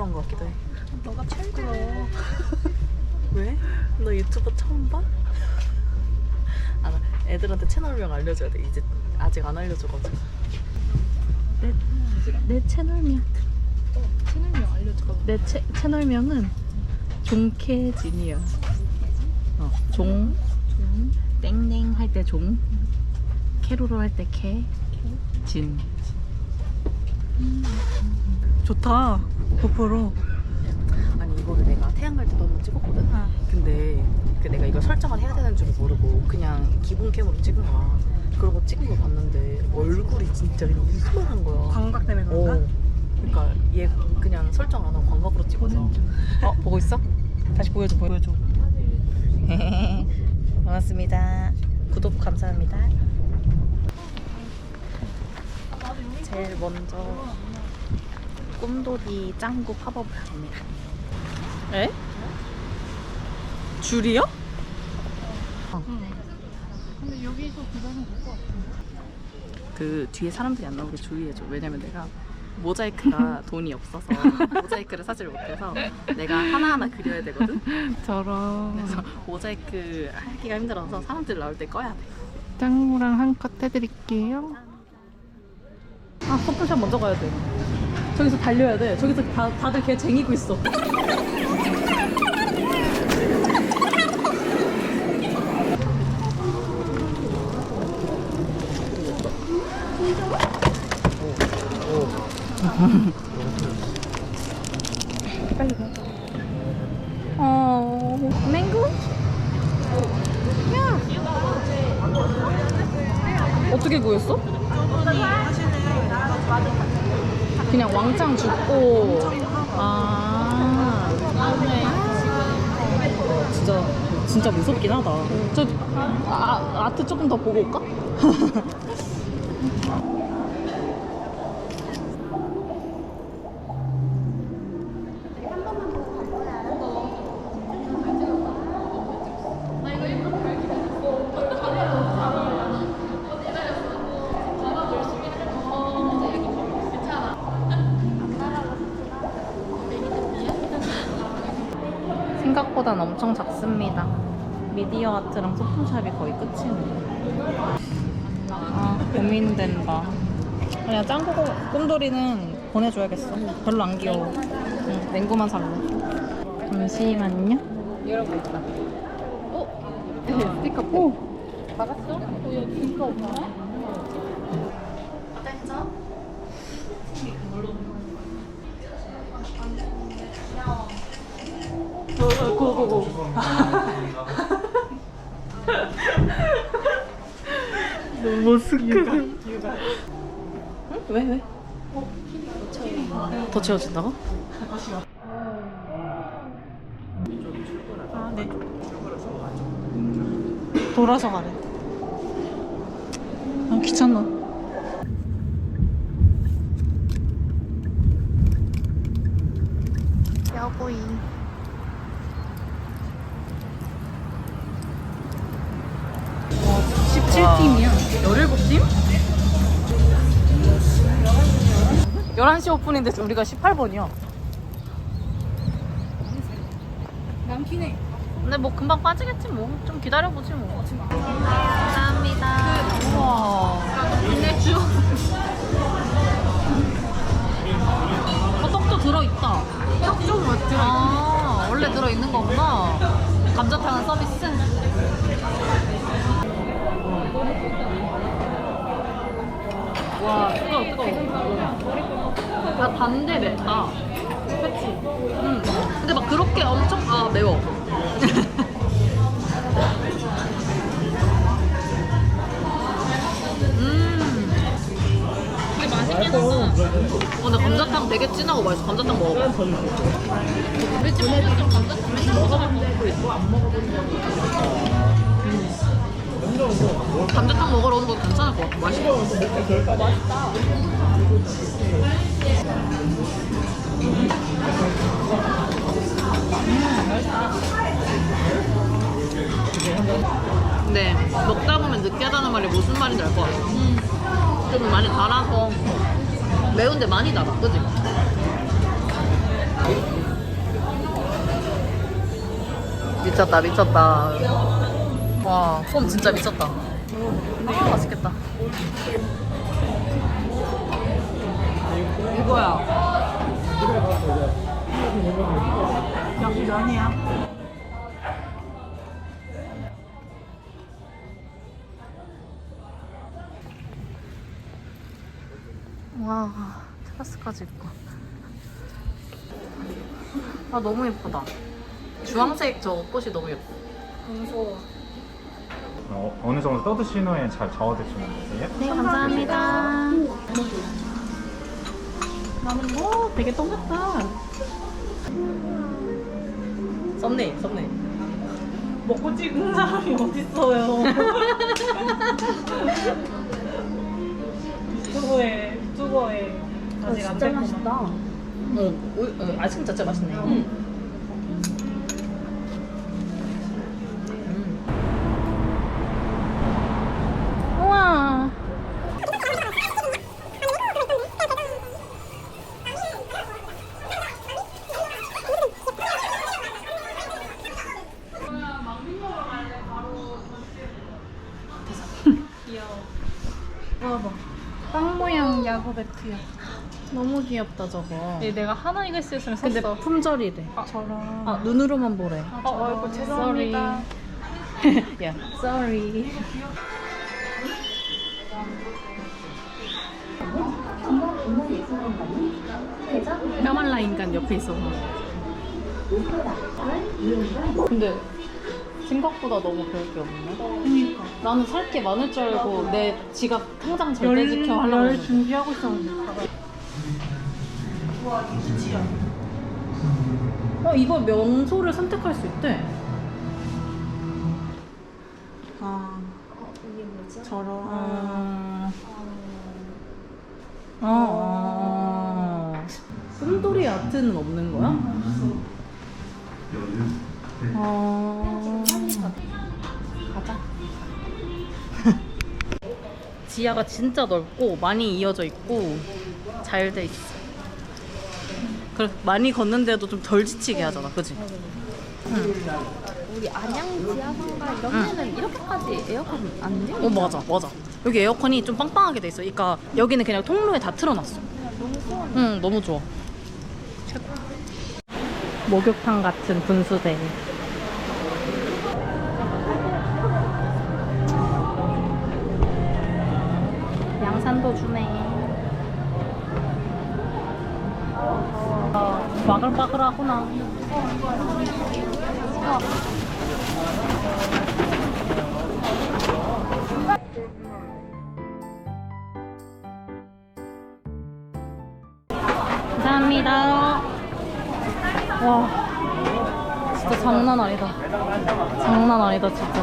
부끄러운 것 같기도 해. 너가 제일 부러워. 왜? 너 유튜버 처음 봐? 아, 나 애들한테 채널명 알려줘야 돼. 이제 아직 안 알려줘가지고. 내, 내 채널명. 채널명 알려줘. 내 채, 채널명은 종캐진이야. 어, 종, 땡땡 할 때 종, 캐로로 할 때 캐, 진. 좋다. 고프로. 아니 이거를 내가 태양 갈 때도 한번 찍었거든. 아. 근데 그 내가 이걸 설정을 해야 되는 줄 모르고 그냥 기본 캠으로 찍은 거야. 그러고 찍은 거 봤는데 얼굴이 진짜 이만한 거야. 광각 때문에 그런가? 어. 그러니까 얘 그냥 설정 안 하고 광각으로 찍어서. 어 보고 있어? 다시 보여줘 보여줘. 반갑습니다. 구독 감사합니다. 제일 먼저 꿈돌이 짱구 팝업을 합니다. 에? 줄이요? 근데 여기서 기다리면 될 것 같은데? 그 뒤에 사람들이 안 나오게 주의해줘. 왜냐면 내가 모자이크가 돈이 없어서 모자이크를 사지를 못해서 내가 하나하나 그려야 되거든. 저런. 그래서 모자이크 하기가 힘들어서 사람들 나올 때 꺼야 돼. 짱구랑 한 컷 해드릴게요. 아 커플샵 먼저 가야 돼. 저기서 달려야 돼. 저기서 다, 다들 걔 쟁이고 있어. 어, 맹구? 어떻게 구했어? 그냥 왕창 줍고. 아 진짜 진짜 무섭긴 하다. 저 아, 아트 조금 더 보고 올까? 엄청 작습니다. 미디어 아트랑 소품샵이 거의 끝이네. 아, 고민된다. 그냥 짱구 꿈돌이는 보내줘야겠어. 별로 안 귀여워. 응, 맹구만 살로. 잠시만요. 있다. 어? 스티커 오! 받았어? 어, 야, 진짜 없나? 너무 스크. 응? 왜 왜? 더 채워진다고? 아, 네. 돌아서 가래. 아, 귀찮아. 11시 오픈인데 우리가 18번이야. 많긴 해. 근데 뭐 금방 빠지겠지 뭐. 좀 기다려보지 뭐. 감사합니다. 우와. 근데 주 어, 떡도 들어있다. 좀 맞죠? 아, 원래 들어있는 거구나. 감자탕은 서비스? 와, 뜨거워, 뜨거워. 아, 단데 맵다. 그치? 응. 근데 막 그렇게 엄청, 아, 매워. 음. 이게 맛있긴 하다. 어, 근데 감자탕 되게 진하고 맛있어. 감자탕 먹어봐. 우리 집에서 좀 감자탕 맨날 먹어봤는데 감자탕 먹으러 오는 거 괜찮을 것 같아. 맛있어. 맛있다. 근데 먹다 보면 느끼하다는 말이 무슨 말인지 알 것 같아. 좀 많이 달아서 매운데 많이 달아, 그지? 미쳤다, 미쳤다. 와, 폼 진짜 미쳤다. 아, 맛있겠다. 이거야. 여기 면이야. 와, 테라스까지 있고. 아, 너무 예쁘다. 주황색 저 꽃이 너무 예뻐. 어, 어 느 정도 떠드신 후에 잘 저어 드시면 되세요. 네, 감사합니다. 나는 뭐 되게 똑같다. 썸네일, 썸네일. 먹고 찍은 사람이 어딨어요. 유튜브에, 유튜버에 아직 안 됐구나. 어, 오, 어, 아이스크림 자체 맛있네. 음. 우와. 봐봐. 빵 모양 야구 배트야. 너무 귀엽다 저거. 얘 내가 하나 이거 있으면 샀어. 근데 품절이래. 아, 저런. 아 눈으로만 보래. 어, 아이고 죄송합니다. 야, sorry. 뼈말라 인간 옆에 있어. 근데 생각보다 너무 별게 없네. 그니까. 나는 살 게 많을 줄 알고 내 지갑 통장 절대 지켜 하려고 열 했는데. 준비하고 있었는데. 어 이거 명소를 선택할 수 있대. 아 이게 뭐지? 저런. 어. 어. 어. 꿈돌이 아트는 없는 거야? 어. 가자. 지하가 진짜 넓고 많이 이어져 있고 잘 돼 있어. 그래 많이 걷는데도 좀 덜 지치게 하잖아, 그지? 우리 안양 지하상가 이런 응. 데는 이렇게까지 에어컨 안 돼? 어 맞아 맞아 여기 에어컨이 좀 빵빵하게 돼 있어 그러니까 여기는 그냥 통로에 다 틀어놨어 응 너무 좋아 목욕탕 같은 분수대 양산도 주네 아, 바글바글하구나 감사합니다. 와, 진짜 장난 아니다. 장난 아니다, 진짜.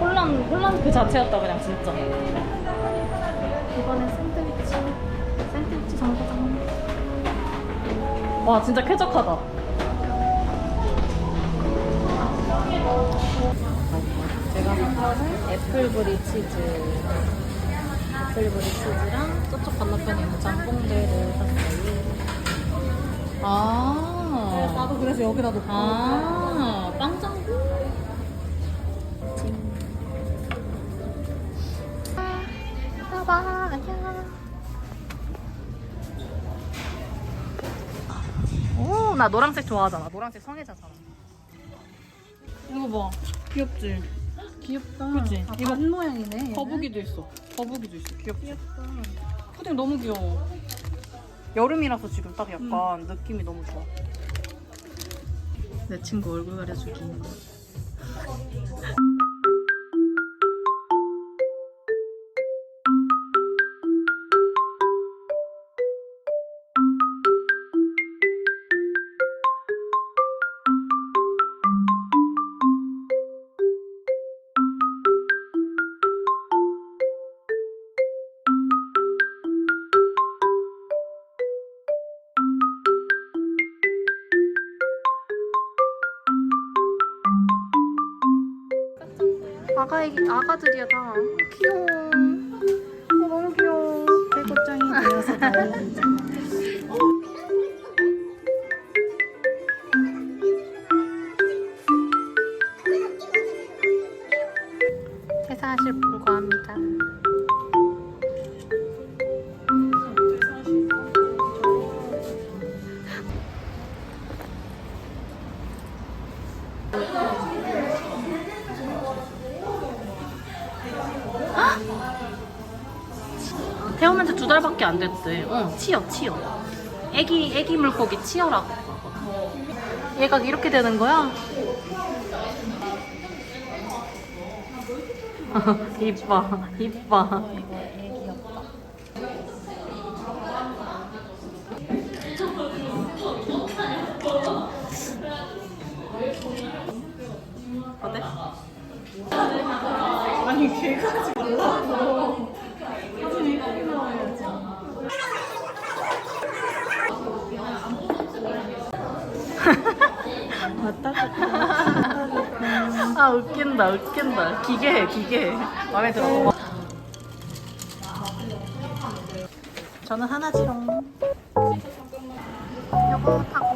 혼란, 혼란 그 자체였다, 그냥 진짜. 이번엔 샌드위치 샌드위치 정거장 와, 진짜 쾌적하다. 제가 산 거는 애플브리 치즈 애플브리 치즈랑 저쪽 건너편에 있는 짬뽕들을 샀어요. 아. 나도 그래서 여기다 놓고. 아, 나 노란색 좋아하잖아. 노란색 성애자잖아. 이거 봐. 귀엽지? 귀엽다. 그치? 아, 이거- 반 모양이네. 얘는. 거북이도 있어. 거북이도 있어. 귀엽지? 푸딩 너무 귀여워. 여름이라서 지금 딱 약간 느낌이 너무 좋아. 내 친구 얼굴 가려주기. 아가 애기 아가들이야 다. 귀여워. 어, 너무 귀여워. 대고짱이. 퇴사하실 분 구합니다. 태어난 지 두 달밖에 안 됐대. 어, 치어, 치어. 애기, 애기 물고기 치어라고. 얘가 이렇게 되는 거야? 이뻐, 이뻐. 어때? 아 웃긴다 웃긴다. 기계해 기계해. 마음에 들어. 저는 하나지롱. 요거 타고